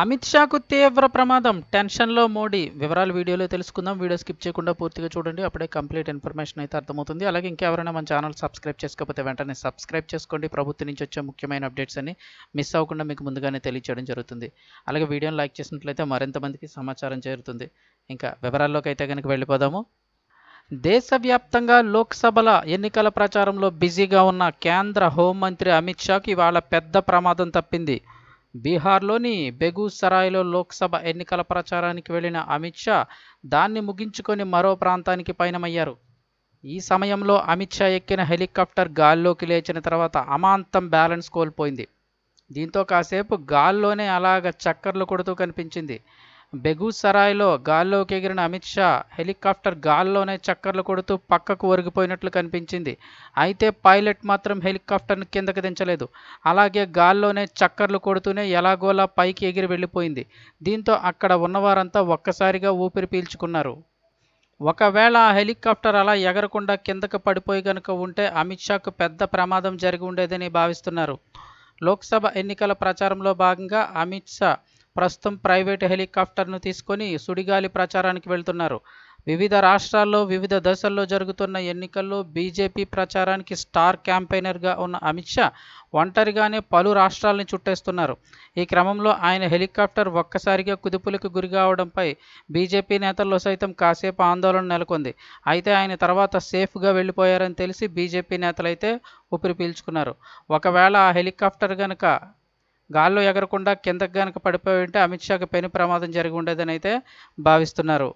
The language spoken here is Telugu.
అమిత్ షాకు తీవ్ర ప్రమాదం. టెన్షన్లో మోడీ. వివరాలు వీడియోలో తెలుసుకుందాం. వీడియో స్కిప్ చేయకుండా పూర్తిగా చూడండి. అప్పుడే కంప్లీట్ ఇన్ఫర్మేషన్ అయితే అర్థమవుతుంది. అలాగే ఇంకెవరైనా మన ఛానల్ సబ్స్క్రైబ్ చేసుకోకపోతే వెంటనే సబ్స్క్రైబ్ చేసుకోండి. ప్రభుత్వం నుంచి వచ్చే ముఖ్యమైన అప్డేట్స్ అన్ని మిస్ అవ్వకుండా మీకు ముందుగానే తెలియచేయడం జరుగుతుంది. అలాగే వీడియోని లైక్ చేసినట్లయితే మరింత మందికి సమాచారం చేరుతుంది. ఇంకా వివరాల్లోకి అయితే కనుక వెళ్ళిపోదాము. దేశవ్యాప్తంగా లోక్సభల ఎన్నికల ప్రచారంలో బిజీగా ఉన్న కేంద్ర హోంమంత్రి అమిత్ షాకి ఇవాళ పెద్ద ప్రమాదం తప్పింది. బీహార్లోని బెగూసరాయ్లో లోక్సభ ఎన్నికల ప్రచారానికి వెళ్ళిన అమిత్ షా దాన్ని ముగించుకొని మరో ప్రాంతానికి పయనమయ్యారు. ఈ సమయంలో అమిత్ షా ఎక్కిన హెలికాప్టర్ గాల్లోకి లేచిన తర్వాత అమాంతం బ్యాలెన్స్ కోల్పోయింది. దీంతో కాసేపు గాల్లోనే అలాగ చక్కర్లు కొడుతూ కనిపించింది. బెగూసరాయ్లో గాల్లోకి ఎగిరిన అమిత్ షా హెలికాప్టర్ గాల్లోనే చక్కర్లు కొడుతూ పక్కకు ఒరిగిపోయినట్లు కనిపించింది. అయితే పైలట్ మాత్రం హెలికాప్టర్ను కిందకు దించలేదు. అలాగే గాల్లోనే చక్కర్లు కొడుతూనే ఎలాగోలా పైకి ఎగిరి వెళ్ళిపోయింది. దీంతో అక్కడ ఉన్నవారంతా ఒక్కసారిగా ఊపిరి పీల్చుకున్నారు. ఒకవేళ ఆ హెలికాప్టర్ అలా ఎగరకుండా కిందకు పడిపోయి గనుక ఉంటే అమిత్ షాకు పెద్ద ప్రమాదం జరిగి ఉండేదని భావిస్తున్నారు. లోక్సభ ఎన్నికల ప్రచారంలో భాగంగా అమిత్ షా ప్రస్తుతం ప్రైవేటు హెలికాప్టర్ను తీసుకొని సుడిగాలి ప్రచారానికి వెళ్తున్నారు. వివిధ రాష్ట్రాల్లో వివిధ దశల్లో జరుగుతున్న ఎన్నికల్లో బీజేపీ ప్రచారానికి స్టార్ క్యాంపెయినర్గా ఉన్న అమిత్ షా ఒంటరిగానే పలు రాష్ట్రాలను చుట్టేస్తున్నారు. ఈ క్రమంలో ఆయన హెలికాప్టర్ ఒక్కసారిగా కుదుపులకు గురి కావడంపై బీజేపీ నేతల్లో సైతం కాసేపు ఆందోళన నెలకొంది. అయితే ఆయన తర్వాత సేఫ్గా వెళ్ళిపోయారని తెలిసి బీజేపీ నేతలైతే ఊపిరి పీల్చుకున్నారు. ఒకవేళ ఆ హెలికాప్టర్ కనుక గాల్లో ఎగరకుండా కిందకు గనక పడిపోయి ఉంటే అమిత్ షాకి పెను ప్రమాదం జరిగి ఉండేదని అయితే భావిస్తున్నారు.